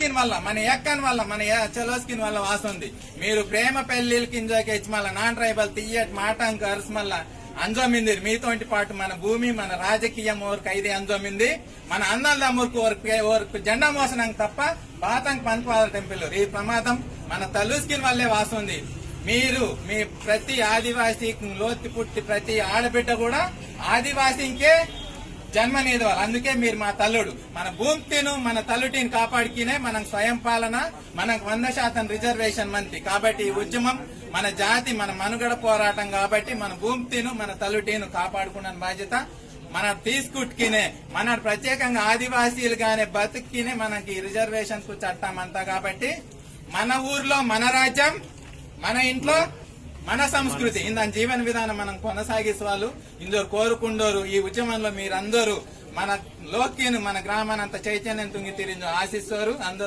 Skin వల్ల మన ఎక్కన్ వల్ల మన చలో స్కిన్ వల్ల వాస్తుంది మీరు ప్రేమ పెళ్ళిల కిందకి ఇచ్చి మళ్ళీ నాన్ ట్రైబల్ తీయట్ మాటంక అరుసు మళ్ళా అంజోమింది మీతోటి పాటు మన భూమి మన రాజకీయం ఓరికి ఐదు అంజోమింది. మన అన్నదమ్మురికి ఓరికి ఓర్కు జెండా మోసనం తప్ప బాతంక్ పంచపాద టెంపుల్. ఈ ప్రమాదం మన తల్లు స్కిన్ వల్లే వాస్తుంది మీరు మీ ప్రతి ఆదివాసీ లోతు పుట్టి ప్రతి ఆడబిడ్డ కూడా ఆదివాసీకే జన్మనేది. వాళ్ళు అందుకే మీరు మా తల్లుడు. మన భూమిను మన తల్లుటిని కాపాడుకినే మనం స్వయం పాలన మనకు వంద శాతం రిజర్వేషన్ మంత్రి. కాబట్టి ఈ ఉద్యమం మన జాతి మన మనుగడ పోరాటం కాబట్టి మన భూమిను మన తల్లుటిను కాపాడుకున్న బాధ్యత మన తీసుకుట్కినే మన ప్రత్యేకంగా ఆదివాసీలుగానే బతుక్కినే మనకి రిజర్వేషన్కు చట్టం అంతా కాబట్టి మన ఊర్లో మన రాజ్యం మన ఇంట్లో మన సంస్కృతి ఇంత జీవన విధానం మనం కొనసాగిస్తూ వాళ్ళు ఇందరు కోరుకుండోరు ఈ ఉద్యమంలో మీరందరూ మన లోక్యను మన గ్రామాన్ని అంత చైతన్యం తుంగి తీరిందో ఆశిస్తారు అందరూ